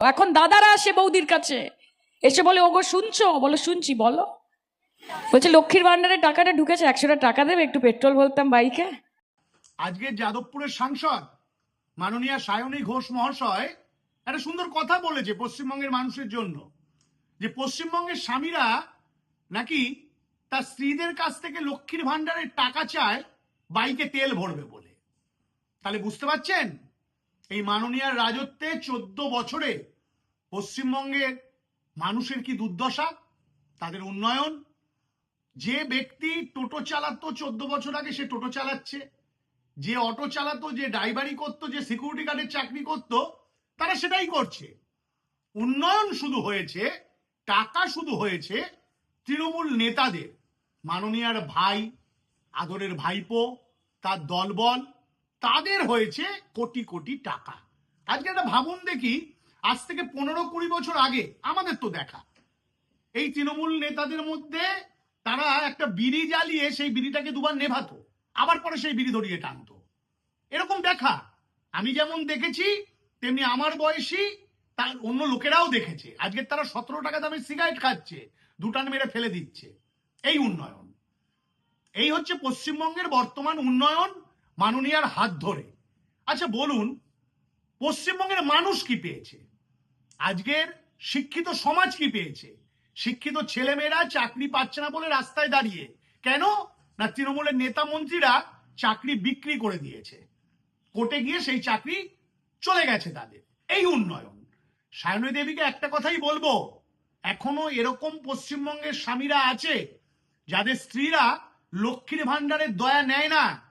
এখন দাদারা আসে বৌদির কাছে। এসে বলে, ওগো, শুনছো? বলো, শুনছি, বলো। বলছে, লক্ষ্মীর ভান্ডারের টাকাটা ঢুকেছে, একশোটা টাকা দেবে, একটু পেট্রোল বলতাম বাইকে। আজকে যাদবপুরের সাংসদ মাননীয় সায়নী ঘোষ মহাশয় একটা সুন্দর কথা বলেছে পশ্চিমবঙ্গের মানুষের জন্য, যে পশ্চিমবঙ্গের স্বামীরা নাকি তার স্ত্রীদের কাছ থেকে লক্ষ্মীর ভান্ডারের টাকা চায়, বাইকে তেল ভরবে বলে। তাহলে বুঝতে পারছেন? এই মাননীয়ার রাজত্বে চোদ্দ বছরে পশ্চিমবঙ্গের মানুষের কি দুর্দশা? তাদের উন্নয়ন? যে ব্যক্তি টোটো চালাতো চোদ্দ বছর আগে সে টোটো চালাচ্ছে। যে অটো চালাতো, যে ড্রাইভারি করতো, যে সিকিউরিটি গার্ডের চাকরি করতো, তারা সেটাই করছে। উন্নয়ন শুধু হয়েছে, টাকা শুধু হয়েছে তৃণমূল নেতাদের। মাননীয়ার ভাই, আদরের ভাইপো, তার দলবল তাদের হয়েছে কোটি কোটি টাকা। আজকে একটা ভাবুন দেখি, আজ থেকে পনেরো কুড়ি বছর আগে, আমাদের তো দেখা। এই তৃণমূল নেতাদের মধ্যে তারা একটা বিড়ি জ্বালিয়ে সেই বিড়িটাকে দুবার নেভাতো, আবার পরে সেই বিড়ি ধরিয়ে টানতো। এরকম দেখা। আমি যেমন দেখেছি, তেমনি আমার বয়সী, তার অন্য লোকেরাও দেখেছে। আজকে তারা সতেরো টাকা দামের সিগারেট খাচ্ছে, দুটান মেরে ফেলে দিচ্ছে। এই উন্নয়ন। এই হচ্ছে পশ্চিমবঙ্গের বর্তমান উন্নয়ন। মাননীয়ার হাত ধরে। আচ্ছা বলুন, পশ্চিমবঙ্গের মানুষ কি পেয়েছে? আজকের শিক্ষিত সমাজ কি পেয়েছে? শিক্ষিত ছেলেমেয়েরা চাকরি পাচ্ছে না বলে রাস্তায় দাঁড়িয়ে। কেন? না, তৃণমূলের নেতা মন্ত্রীরা চাকরি বিক্রি করে দিয়েছে। কোর্টে গিয়ে সেই চাকরি চলে গেছে তাদের। এই উন্নয়ন। সায়নী দেবীকে একটা কথাই বলব, এখনও এরকম পশ্চিমবঙ্গের স্বামীরা আছে, যাদের স্ত্রীরা লক্ষ্মীর ভান্ডারের দয়া নেয় না।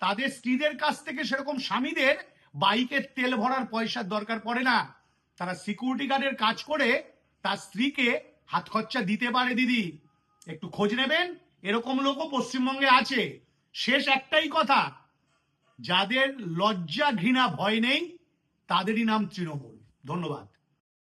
তাদের স্ত্রীদের কাছ থেকে সেরকম স্বামীদের বাইকের তেল ভরার পয়সার দরকার পড়ে না। তারা সিকিউরিটি গার্ডের কাজ করে তার স্ত্রীকে হাত খরচা দিতে পারে দিদি। একটু খোঁজ নেবেন, এরকম লোকও পশ্চিমবঙ্গে আছে। শেষ একটাই কথা, যাদের লজ্জা ঘৃণা ভয় নেই, তাদেরই নাম তৃণমূল। ধন্যবাদ।